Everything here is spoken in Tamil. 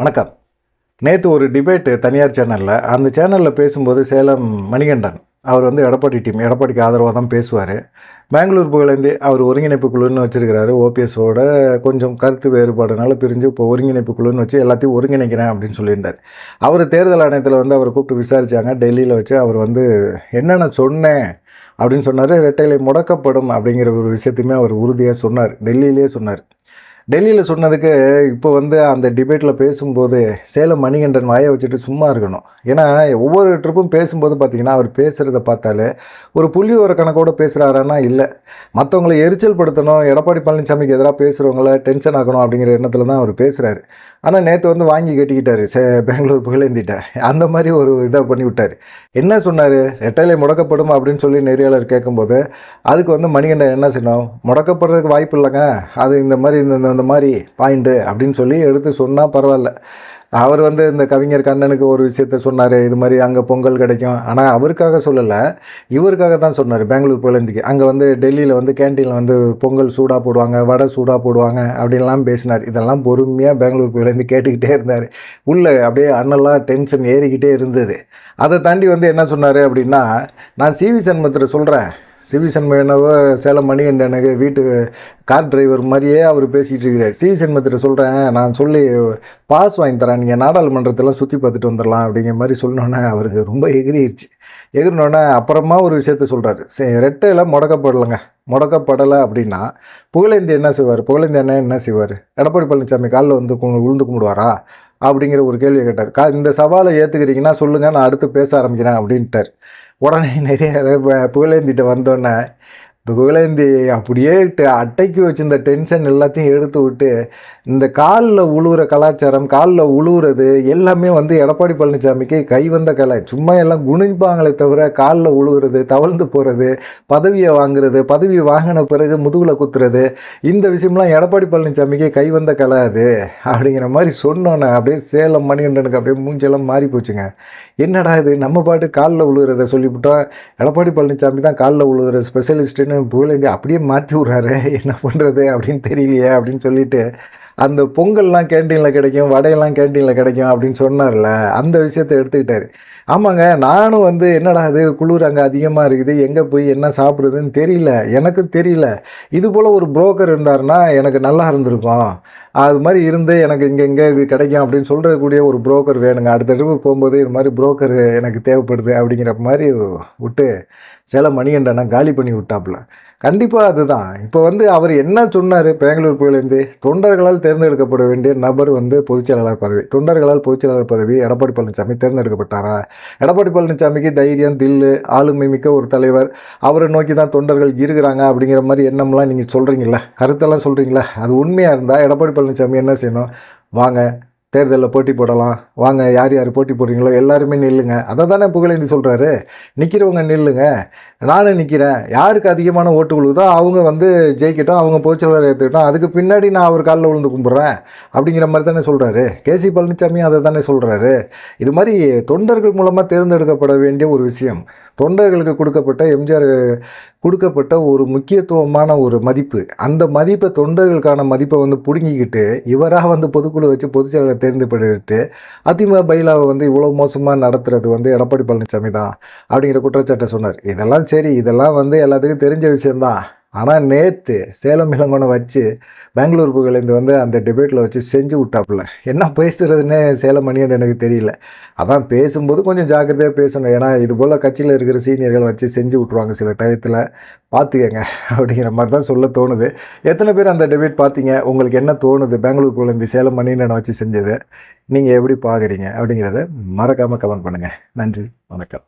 வணக்கம். நேற்று ஒரு டிபேட்டு தனியார் சேனலில் அந்த சேனலில் பேசும்போது சேலம் மணிகண்டன் அவர் வந்து எடப்பாடி டீம் எடப்பாடிக்கு ஆதரவாக தான் பேசுவார். பெங்களூர் புகழேந்தி அவர் ஒருங்கிணைப்பு குழுன்னு வச்சுருக்கிறாரு ஓபிஎஸோட கொஞ்சம் கருத்து வேறுபாடுனால பிரிஞ்சு இப்போ ஒருங்கிணைப்பு குழுன்னு வச்சு எல்லாத்தையும் ஒருங்கிணைக்கிறேன் அப்படின்னு சொல்லியிருந்தார். அவர் தேர்தல் ஆணையத்தில் வந்து அவரை கூப்பிட்டு விசாரித்தாங்க டெல்லியில் வச்சு அவர் வந்து என்னென்ன சொன்னேன் அப்படின்னு சொன்னார் ரெட்டைலை முடக்கப்படும் அப்படிங்கிற ஒரு விஷயத்தையுமே அவர் உறுதியாக சொன்னார் டெல்லியிலே சொன்னார். டெல்லியில் சொன்னதுக்கு இப்போ வந்து அந்த டிபேட்டில் பேசும்போது சேலம் மணிகண்டன் வாயை வச்சுட்டு சும்மா இருக்கணும். ஏன்னா ஒவ்வொரு ட்ரிப்பும் பேசும்போது பார்த்திங்கன்னா அவர் பேசுகிறத பார்த்தாலே ஒரு புள்ளி ஒரு கணக்கோடு பேசுகிறாரான்னா இல்லை. மற்றவங்களை எரிச்சல் படுத்தணும் எடப்பாடி பழனிசாமிக்கு எதிராக பேசுகிறவங்கள டென்ஷன் ஆக்கணும் அப்படிங்கிற எண்ணத்தில் தான் அவர் பேசுகிறாரு ஆனால் நேற்று வந்து வாங்கி கட்டிக்கிட்டார் சே பெங்களூர் புகழேந்திட்டார். அந்த மாதிரி ஒரு இதை பண்ணி விட்டார். என்ன சொன்னார்? ரெட்டைலை முடக்கப்படும் அப்படின்னு சொல்லி நெறியாளர் கேட்கும்போது அதுக்கு வந்து மணிகண்டன் என்ன செய்யணும் முடக்கப்படுறதுக்கு வாய்ப்பு இல்லைங்க. அது இந்த மாதிரி இந்த இந்த- மாதிரி பாயிண்ட்டு அப்படின்னு சொல்லி எடுத்து சொன்னால் பரவாயில்ல. அவர் வந்து இந்த கவிஞர் கண்ணனுக்கு ஒரு விஷயத்த சொன்னார் இது மாதிரி அங்கே பொங்கல் கிடைக்கும். ஆனால் அவருக்காக சொல்லலை. இவருக்காக தான் சொன்னார் பெங்களூர் புகழேந்திக்கு. அங்கே வந்து டெல்லியில் வந்து கேன்டீனில் வந்து பொங்கல் சூடாக போடுவாங்க வடை சூடாக போடுவாங்க அப்படின்லாம் பேசினார். இதெல்லாம் பொறுமையாக பெங்களூர் புகழேந்தி கேட்டுக்கிட்டே இருந்தார். உள்ளே அப்படியே அண்ணெல்லாம் டென்ஷன் ஏறிக்கிட்டே இருந்தது. அதை தாண்டி வந்து என்ன சொன்னார் அப்படின்னா நான் சிவி சண்முகத்தில் சொல்கிறேன் சிவி சண்முகனவோ சேலம் எனக்கு வீட்டு கார் டிரைவர் மாதிரியே அவர் பேசிகிட்டு இருக்கிறார். சிவி சண்முகத்தில் சொல்கிறேன் நான் சொல்லி பாஸ் வாங்கி தரேன் நீங்கள் நாடாளுமன்றத்தெல்லாம் சுற்றி பார்த்துட்டு வந்துடலாம் அப்படிங்கிற மாதிரி சொன்னோன்னே அவருக்கு ரொம்ப எகிரிடுச்சு எகிரினோடனே அப்புறமா ஒரு விஷயத்த சொல்கிறாரு சரி ரெட்டையில் முடக்கப்படலைங்க. முடக்கப்படலை அப்படின்னா புகழேந்தி என்ன செய்வார்? புகழேந்தி என்ன என்ன செய்வார்? எடப்பாடி பழனிசாமி காலில் வந்து விழுந்து கும்பிடுவாரா? அப்படிங்கிற ஒரு கேள்வியை கேட்டார். கா இந்த சவாலை ஏற்றுக்கிறீங்கன்னா சொல்லுங்கள் நான் அடுத்து பேச ஆரம்பிக்கிறேன் அப்படின்ட்டார். உடனே நிறைய புகழேந்திட்ட வந்தோடனே புகழேந்தி அப்படியே அட்டைக்கு வச்சிருந்த டென்ஷன் எல்லாத்தையும் எடுத்து விட்டு இந்த காலில் உழுவுற கலாச்சாரம் காலில் உழுவுறது எல்லாமே வந்து எடப்பாடி பழனிசாமிக்கு கை வந்த கலை. சும்மா எல்லாம் குனிப்பாங்களே தவிர காலில் உழுவுறது தவழ்ந்து போகிறது பதவியை வாங்குறது பதவி வாங்கின பிறகு முதுகில் குத்துறது இந்த விஷயம்லாம் எடப்பாடி பழனிசாமிக்கு கை வந்த கலை அது. அப்படிங்கிற மாதிரி சொன்னோன்னே அப்படியே சேலம் மணிகண்டனுக்கு அப்படியே மூஞ்செல்லாம் மாறி போச்சுங்க. என்னடா இது? நம்ம பாட்டு காலில் உழுகிறத சொல்லிவிட்டோம். எடப்பாடி பழனிசாமி தான் காலில் விழுகிற ஸ்பெஷலிஸ்ட்டுன்னு புகழேந்தி அப்படியே மாற்றி விட்றாரு. என்ன பண்ணுறது அப்படின்னு தெரியலையே அப்படின்னு சொல்லிட்டு அந்த பொங்கல்லாம் கேண்டீனில் கிடைக்கும் வடையெல்லாம் கேண்டீனில் கிடைக்கும் அப்படின்னு சொன்னார்ல. அந்த விஷயத்தை எடுத்துக்கிட்டாரு. ஆமாங்க நானும் வந்து என்னடா அது குளிர் அங்கே அதிகமாக இருக்குது எங்கே போய் என்ன சாப்பிட்றதுன்னு தெரியல. எனக்கும் தெரியல. இது போல் ஒரு புரோக்கர் இருந்தாருன்னா எனக்கு நல்லா இருந்திருக்கும். அது மாதிரி இருந்து எனக்கு இங்கே இங்கே இது கிடைக்கும் அப்படின்னு சொல்கிறக்கூடிய ஒரு புரோக்கர் வேணுங்க. அடுத்த தடவை போகும்போது இது மாதிரி புரோக்கர் எனக்கு தேவைப்படுது அப்படிங்கிற மாதிரி விட்டு சில மணிகண்டனை காலி பண்ணி விட்டாப்புல. கண்டிப்பாக அதுதான். இப்போ வந்து அவர் என்ன சொன்னார்? பெங்களூர் புயலேருந்து தொண்டர்களால் தேர்ந்தெடுக்கப்பட வேண்டிய நபர் வந்து பொதுச்செயலாளர் பதவி. தொண்டர்களால் பொதுச்செயலாளர் பதவி எடப்பாடி பழனிசாமி தேர்ந்தெடுக்கப்பட்டாரா? எடப்பாடி பழனிசாமிக்கு தைரியம் தில்லு ஆளுமை மிக்க ஒரு தலைவர். அவரை நோக்கி தான் தொண்டர்கள் இருக்கிறாங்க அப்படிங்கிற மாதிரி எண்ணம்லாம் நீங்கள் சொல்கிறீங்களா கருத்தெல்லாம் சொல்கிறீங்களா அது உண்மையாக இருந்தால் எடப்பாடி பழனிசாமி என்ன செய்யணும்? வாங்க தேர்தலில் போட்டி போடலாம். வாங்க யார் யார் போட்டி போடுறீங்களோ எல்லாருமே நில்லுங்க. அதை தானே புகழேந்தி சொல்கிறாரு நிற்கிறவங்க நில்லுங்க. நானும் நிற்கிறேன் யாருக்கு அதிகமான ஓட்டு கொடுக்குதோ அவங்க வந்து ஜெயிக்கட்டும் அவங்க பொதுச்செயலாளர் ஏற்றுக்கிட்டோம் அதுக்கு பின்னாடி நான் அவர் காலில் விழுந்து கும்பிட்றேன் அப்படிங்கிற மாதிரி தானே சொல்கிறாரு கேசி பழனிசாமி அதை தானே சொல்கிறாரு இது மாதிரி தொண்டர்கள் மூலமாக தேர்ந்தெடுக்கப்பட வேண்டிய ஒரு விஷயம். தொண்டர்களுக்கு கொடுக்கப்பட்ட எம்ஜிஆர் கொடுக்கப்பட்ட ஒரு முக்கியத்துவமான ஒரு மதிப்பு. அந்த மதிப்பை தொண்டர்களுக்கான மதிப்பை வந்து பிடுங்கிக்கிட்டு இவராக வந்து பொதுக்குழு வச்சு பொதுச் பொதுச்செயலாளர் தேர்ந்தெடுத்து அதிமுக பைலாவை வந்து இவ்வளோ மோசமாக நடத்துறது வந்து எடப்பாடி பழனிசாமி தான் அப்படிங்கிற குற்றச்சாட்டை சொன்னார். இதெல்லாம் சரி இதெல்லாம் வந்து எல்லாத்துக்கும் தெரிஞ்ச விஷயம்தான். ஆனால் நேற்று சேலம் இளங்கோனை வச்சு பெங்களூர் புகழேந்து வந்து அந்த டிபேட்டில் வச்சு செஞ்சு விட்டாப்புல. என்ன பேசுகிறதுன்னு சேலம் மணியன் எனக்கு தெரியல. அதான் பேசும்போது கொஞ்சம் ஜாக்கிரதையாக பேசணும். ஏன்னா இது போல் கட்சியில் இருக்கிற சீனியர்கள் வச்சு செஞ்சு விட்ருவாங்க சில டயத்தில். பார்த்துக்கங்க அப்படிங்கிற மாதிரி தான் சொல்ல தோணுது. எத்தனை பேர் அந்த டிபேட் பார்த்தீங்க உங்களுக்கு என்ன தோணுது? பெங்களூர் புகழேந்து சேலம் மணியனை வச்சு செஞ்சது? நீங்கள் எப்படி பார்க்குறீங்க அப்படிங்கிறத மறக்காமல் கமெண்ட் பண்ணுங்கள் நன்றி. வணக்கம்.